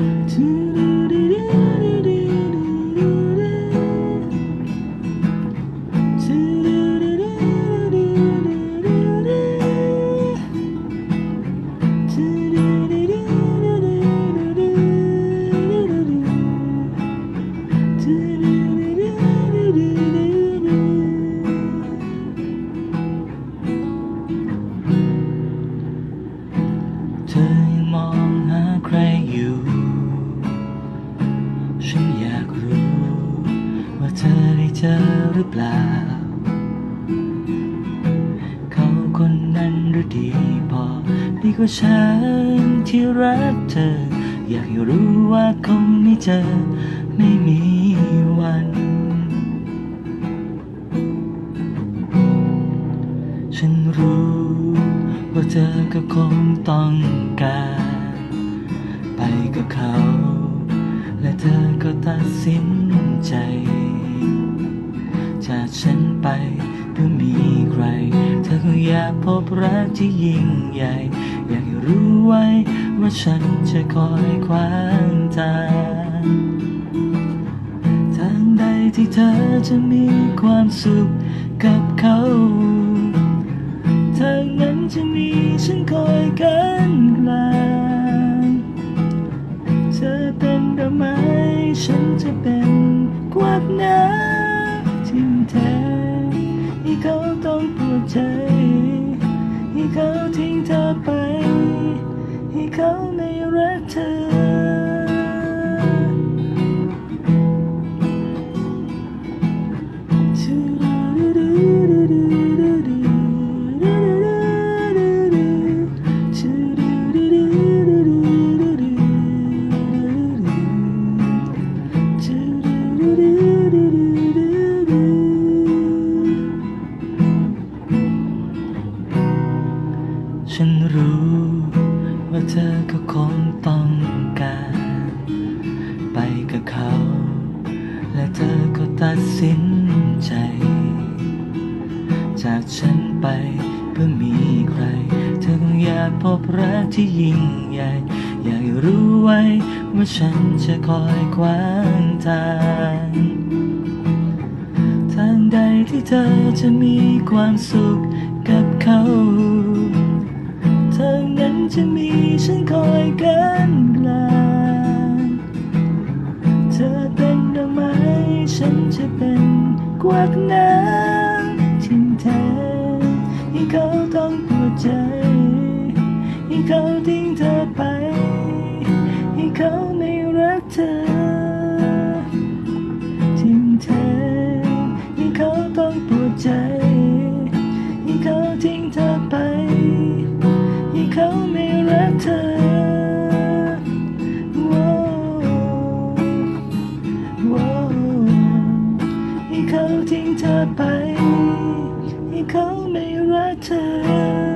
เเธอได้เจอหรือเปล่า เขาคนนั้นหรือดีพอดีกว่าฉันที่รักเธอ อยากให้รู้ว่าคงไม่เจอ ไม่มีวัน ฉันรู้ว่าเธอก็คงต้องการ ไปกับเขา และเธอก็ตัดสินใจ ฉันไปเพื่อมีใคร เธอก็อยากพบรักที่ยิ่งใหญ่ อยากให้รู้ไว้ว่าฉันจะคอยขวางทางทางใดที่เธอจะมีความสุขกับเขาทางนั้นจะมีฉันคอยกันกลางเธอเป็นดอกไม้ฉันจะเป็นกวาดน้ำ ทิ้งแท้ให้เขาต้องปวดใจให้เขาทิ้งเธอไป ให้เขาไม่รักเธอ ฉันรู้ว่าเธอก็คงต้องการ ไปกับเขา และเธอก็ตัดสินใจ จากฉันไปเพื่อมีใคร เธอคงอยากพบรักที่ยิ่งใหญ่ อยากรู้ไว้ว่าฉันจะคอยขวางทางทางใดที่เธอจะมีความสุขกับเขา ทางนั้นจะมีฉันคอยกันกลางเธอเป็นดอกไม้ฉันจะเป็นกวากน้ำทิ้งแทนให้เขาต้องปวดใจให้เขาทิ้งเธอไปให้เขาไม่รักเธอ เขาไม่รักเธอว้โว้ให้เขาทิ้งเธอไปให้เขาไม่รักเธอ